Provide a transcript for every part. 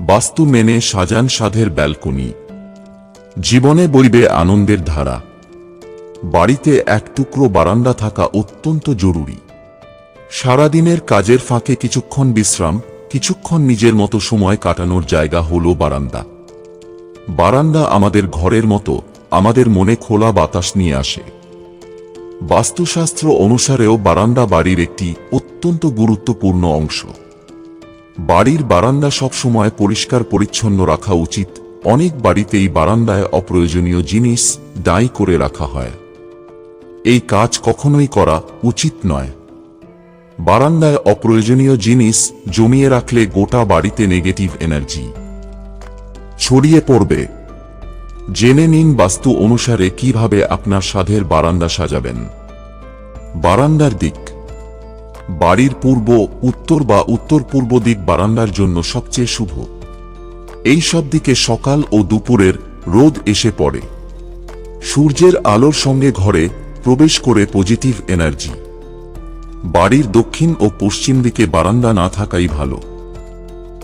বাস্তু মেনে সাজান সাধের ব্যালকনি। জীবনে বইবে আনন্দের ধারা। বাড়িতে এক টুকরো বারান্দা থাকা অত্যন্ত জরুরি। সারাদিনের কাজের ফাঁকে কিছুক্ষণ বিশ্রাম, কিছুক্ষণ নিজের মতো সময় কাটানোর জায়গা হলো বারান্দা। বারান্দা আমাদের ঘরের মতো, আমাদের মনে খোলা বাতাস নিয়ে আসে। বাস্তুশাস্ত্র অনুসারেও বারান্দা বাড়ির একটি অত্যন্ত গুরুত্বপূর্ণ অংশ। বাড়ির বারান্দা সবসময় পরিষ্কার পরিচ্ছন্ন রাখা উচিত। অনেক বাড়িতেই বারান্দায় অপ্রয়োজনীয় জিনিস দায়ী করে রাখা হয়। এই কাজ কখনোই করা উচিত নয়। বারান্দায় অপ্রয়োজনীয় জিনিস জমিয়ে রাখলে গোটা বাড়িতে নেগেটিভ এনার্জি। ছড়িয়ে পড়বে। জেনে নিন বাস্তু অনুসারে কীভাবে আপনার সাধের বারান্দা সাজাবেন। বারান্দার দিক। বাড়ির পূর্ব, উত্তর বা উত্তর পূর্ব দিক বারান্দার জন্য সবচেয়ে শুভ। এই সব দিকে সকাল ও দুপুরের রোদ এসে পড়ে। সূর্যের আলোর সঙ্গে ঘরে প্রবেশ করে পজিটিভ এনার্জি বাড়ির দক্ষিণ ও পশ্চিম দিকে বারান্দা না থাকাই ভালো।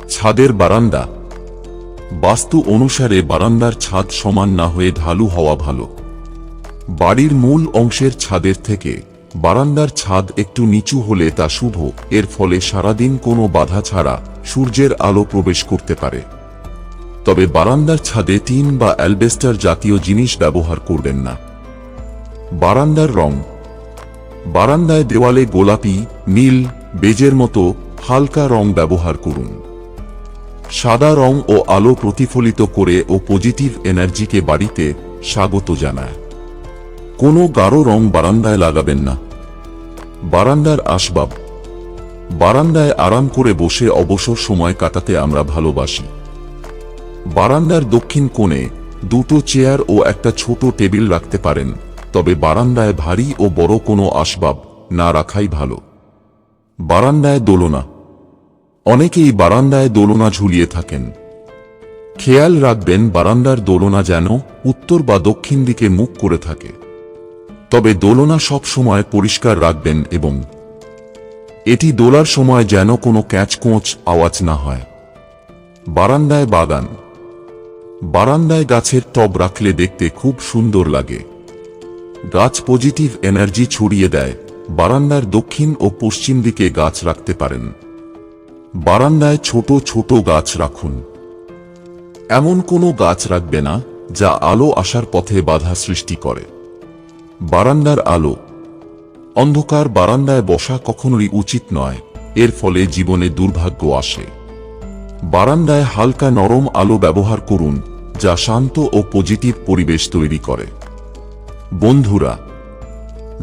ছাদের বারান্দা। বাস্তু অনুসারে বারান্দার ছাদ সমান না হয়ে ঢালু হওয়া ভালো। বাড়ির মূল অংশের ছাদের থেকে বারান্দার ছাদ একটু নিচু হলে তা শুভ, এর ফলে সারাদিন কোনো বাধা ছাড়া সূর্যের আলো প্রবেশ করতে পারে। তবে বারান্দার ছাদে টিন বা অ্যালবেস্টার জাতীয় জিনিস ব্যবহার করবেন না। বারান্দার রং। বারান্দায় দেওয়ালে গোলাপি, নীল, বেজের মতো হালকা রং ব্যবহার করুন। সাদা রং ও আলো প্রতিফলিত করে ও পজিটিভ এনার্জিকে বাড়িতে স্বাগত জানায়। কোনো গাঢ় রং বারান্দায় লাগাবেন না। বারান্দার আসবাব। বারান্দায় আরাম করে বসে অবসর সময় কাটাতে আমরা ভালোবাসি। বারান্দার দক্ষিণ কোণে দুটো চেয়ার ও একটা ছোট টেবিল রাখতে পারেন, তবে বারান্দায় ভারী ও বড় কোনো আসবাব না রাখাই ভালো। বারান্দায় দোলনা। অনেকেই বারান্দায় দোলনা ঝুলিয়ে থাকেন। খেয়াল রাখবেন বারান্দার দোলনা যেন উত্তর বা দক্ষিণ দিকে মুখ করে থাকে। তবে দোলনা সব সময় পরিষ্কার রাখবেন এবং এটি দোলার সময় যেন কোনো ক্যাচকোঁচ আওয়াজ না হয়। বারান্দায় বাগান। বারান্দায় গাছের টব রাখলে দেখতে খুব সুন্দর লাগে। গাছ পজিটিভ এনার্জি ছড়িয়ে দেয়। বারান্দার দক্ষিণ ও পশ্চিম দিকে গাছ রাখতে পারেন। বারান্দায় ছোট ছোট গাছ রাখুন। এমন কোনো গাছ রাখবে না, যা আলো আসার পথে বাধা সৃষ্টি করে। বারান্দার আলো। অন্ধকার বারান্দায় বসা কখনোই উচিত নয়, এর ফলে জীবনে দুর্ভাগ্য আসে। বারান্দায় হালকা নরম আলো ব্যবহার করুন, যা শান্ত ও পজিটিভ পরিবেশ তৈরি করে। বন্ধুরা,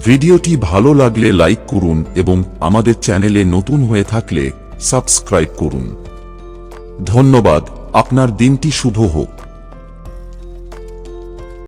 ভিডিওটি ভালো লাগলে লাইক করুন এবং আমাদের চ্যানেলে নতুন হয়ে থাকলে সাবস্ক্রাইব করুন। ধন্যবাদ, আপনার দিনটি শুভ হোক।